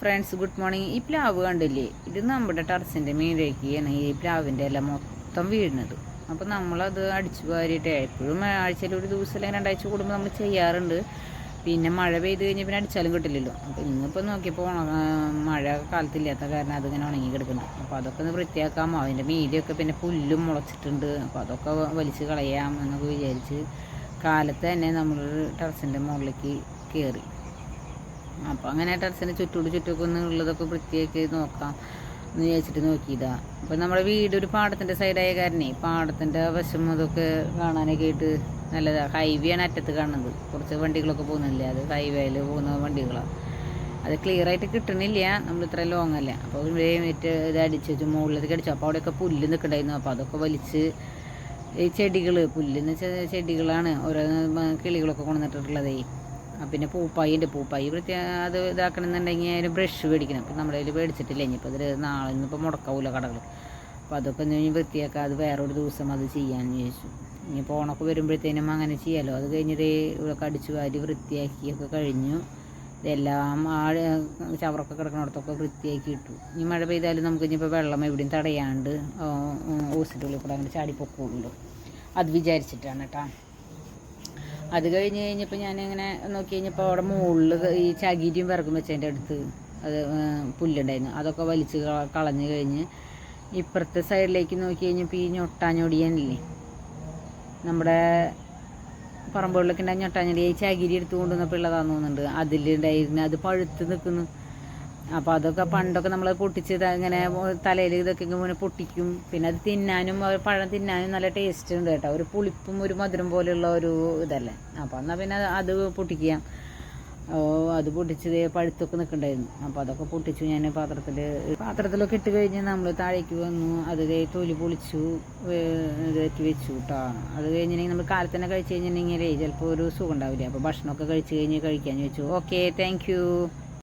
Friends good morning ഈ പ്ലാവ് കണ്ടില്ലേ? ഇത് നമ്മുടെ ടെറസിന്റെ മീനിലേക്ക് ഈ പ്ലാവിന്റെ എല്ലാം മൊത്തം വീഴുന്നത്. അപ്പോൾ നമ്മളത് അടിച്ചു വാരിയിട്ട് എപ്പോഴും ആഴ്ചയിൽ ഒരു ദിവസം അല്ലെങ്കിൽ രണ്ടാഴ്ച കൂടുമ്പോൾ നമ്മൾ ചെയ്യാറുണ്ട്. പിന്നെ മഴ പെയ്ത് കഴിഞ്ഞാൽ പിന്നെ അടിച്ചാലും കിട്ടില്ലല്ലോ. അപ്പോൾ ഇന്നിപ്പോൾ നോക്കിയപ്പോൾ മഴ കാലത്തില്ലാത്ത കാരണം അതിങ്ങനെ ഉണങ്ങി കിടക്കുന്നു. അപ്പോൾ അതൊക്കെ ഒന്ന് വൃത്തിയാക്കാം. അതിന്റെ മീതിയൊക്കെ പിന്നെ പുല്ലും മുളച്ചിട്ടുണ്ട്. അപ്പോൾ അതൊക്കെ വലിച്ച് കളയാം എന്നൊക്കെ വിചാരിച്ച് കാലത്ത് തന്നെ നമ്മൾ ടെറസിന്റെ മുകളിലേക്ക് കയറി അപ്പോൾ അങ്ങനെ ടെറസിന് ചുറ്റോട് ചുറ്റൊക്കെ ഉള്ളതൊക്കെ വൃത്തിയാക്കി നോക്കാം എന്ന് വിചാരിച്ചിട്ട് നോക്കിയതാ. അപ്പോൾ നമ്മുടെ വീട് ഒരു പാടത്തിന്റെ സൈഡായ കാരണേ പാടത്തിന്റെ വശം അതൊക്കെ കാണാനൊക്കെ ആയിട്ട് നല്ലതാണ് ഹൈവേ ആണ് അറ്റത്ത് കാണുന്നത്. കുറച്ച് വണ്ടികളൊക്കെ പോകുന്നില്ലേ? അത് ഹൈവേയിൽ പോകുന്ന വണ്ടികളാണ് അത് ക്ലിയർ ആയിട്ട് കിട്ടണില്ല. നമ്മൾ ഇത്ര ലോങ് അല്ല? അപ്പോൾ മറ്റേ ഇത് അടിച്ച് വെച്ചു മുകളിലേക്ക് അടിച്ചു അപ്പോൾ അവിടെയൊക്കെ പുല്ല് നിൽക്കണ്ടായിരുന്നു അപ്പോൾ അതൊക്കെ വലിച്ച് ഈ ചെടികൾ പുല്ലെന്ന് വെച്ചാൽ ചെടികളാണ്. ഓരോ കിളികളൊക്കെ കൊണ്ടുവന്നിട്ടുള്ളതേ. പിന്നെ പൂപ്പായി ഉണ്ട് പൂപ്പായി വൃത്തി അത് ഇതാക്കണമെന്നുണ്ടെങ്കിൽ അതിന് ബ്രഷ് മേടിക്കണം അപ്പം നമ്മുടെ കയ്യിൽ മേടിച്ചിട്ടില്ല ഇനിയിപ്പോൾ അതിൽ നാളെ ഇന്നിപ്പോൾ മുടക്കാവില്ല കടകൾ അപ്പോൾ അതൊക്കെ ഒന്ന് വൃത്തിയാക്കാം അത് വേറൊരു ദിവസം അത് ചെയ്യാൻ ചോദിച്ചു ഇനി ഓണൊക്കെ വരുമ്പോഴത്തേനും അങ്ങനെ ചെയ്യാമല്ലോ അത് കഴിഞ്ഞിട്ട് ഇവിടെ കടിച്ചു വാരി വൃത്തിയാക്കിയൊക്കെ കഴിഞ്ഞു ഇതെല്ലാം ആ ചവറൊക്കെ കിടക്കുന്നിടത്തൊക്കെ വൃത്തിയാക്കി ഇട്ടു ഇനി മഴ പെയ്താലും നമുക്ക് ഇനിയിപ്പോൾ വെള്ളം എവിടെയും തടയാണ്ട് ഓസിറ്റുള്ളിൽ കൂടെ അങ്ങനെ ചാടി പൊക്കോളൂ അത് വിചാരിച്ചിട്ടാണ് കേട്ടോ അത് കഴിഞ്ഞ് കഴിഞ്ഞപ്പോൾ ഞാനിങ്ങനെ നോക്കി കഴിഞ്ഞപ്പോൾ അവിടെ മുകളിൽ ഈ ചകിരിയും വിറകും വെച്ചതിന്റെ അടുത്ത് അത് പുല്ലുണ്ടായിരുന്നു. അതൊക്കെ വലിച്ച് കളഞ്ഞു കഴിഞ്ഞ് ഇപ്പുറത്തെ സൈഡിലേക്ക് നോക്കി കഴിഞ്ഞപ്പോൾ ഈ ഞൊട്ടാഞ്ഞൊടിയനില്ലേ? നമ്മുടെ പറമ്പുകളിലൊക്കെ ഉണ്ടായ ഞൊട്ടാഞ്ഞൊടി ഈ ചകിരി എടുത്ത് കൊണ്ടുവന്നപ്പോൾ ഉള്ളതാന്ന് തോന്നുന്നുണ്ട്. അതിലുണ്ടായിരുന്നു അത് പഴുത്ത് നിൽക്കുന്നു അപ്പോൾ അതൊക്കെ പണ്ടൊക്കെ നമ്മൾ പൊട്ടിച്ച് ഇങ്ങനെ തലയിൽ ഇതൊക്കെ ഇങ്ങനെ പൊട്ടിക്കും. പിന്നെ അത് തിന്നാനും പഴം തിന്നാനും നല്ല ടേസ്റ്റ് ഉണ്ട് കേട്ടോ. ഒരു പുളിപ്പും ഒരു മധുരം പോലെയുള്ള ഒരു ഇതല്ലേ. അപ്പോൾ എന്നാൽ പിന്നെ അത് പൊട്ടിക്കുക. അത് പൊട്ടിച്ചത് പഴുത്തൊക്കെ നിൽക്കണ്ടായിരുന്നു. അപ്പോൾ അതൊക്കെ പൊട്ടിച്ചു ഞാൻ പാത്രത്തിൽ പാത്രത്തിലൊക്കെ ഇട്ട് കഴിഞ്ഞ് നമ്മൾ താഴേക്ക് വന്നു. അത് തൊലി പൊളിച്ചു ഇതേറ്റി വെച്ചു കേട്ടോ അത് കഴിഞ്ഞിട്ടുണ്ടെങ്കിൽ നമ്മൾ കാലത്ത് തന്നെ കഴിച്ച് കഴിഞ്ഞിട്ടുണ്ടെങ്കിൽ ചിലപ്പോൾ ഒരു സുഖം ഉണ്ടാവില്ല. അപ്പോൾ ഭക്ഷണമൊക്കെ കഴിച്ചു കഴിഞ്ഞ് കഴിക്കാൻ വെച്ചു. Okay thank